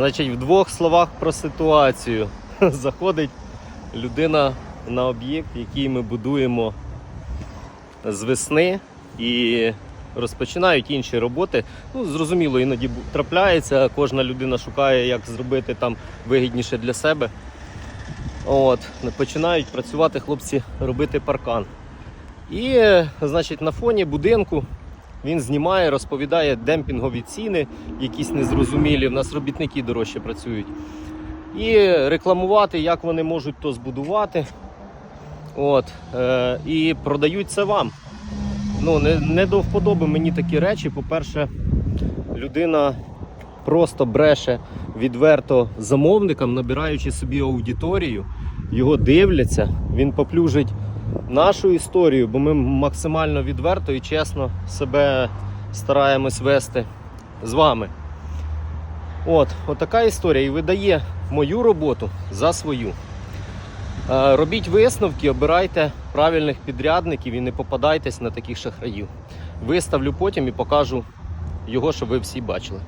Значить, в двох словах про ситуацію. Заходить людина на об'єкт, який ми будуємо з весни, і розпочинають інші роботи. Ну, зрозуміло, іноді трапляється, кожна людина шукає, як зробити там вигідніше для себе. От, починають працювати хлопці робити паркан. І, е, значить, на фоні будинку він знімає, розповідає демпінгові ціни, якісь незрозумілі. В нас робітники дорожче працюють. І рекламувати, як вони можуть то збудувати. От, е, і продають це вам. Ну, не, не до вподоби мені такі речі. По-перше, людина просто бреше відверто замовникам, набираючи собі аудиторію, його дивляться, він поплюжить нашу історію, бо ми максимально відверто і чесно себе стараємось вести з вами. От, отака історія і видає мою роботу за свою. Е, Робіть висновки, обирайте правильних підрядників і не попадайтесь на таких шахраїв. Виставлю потім і покажу його, щоб ви всі бачили.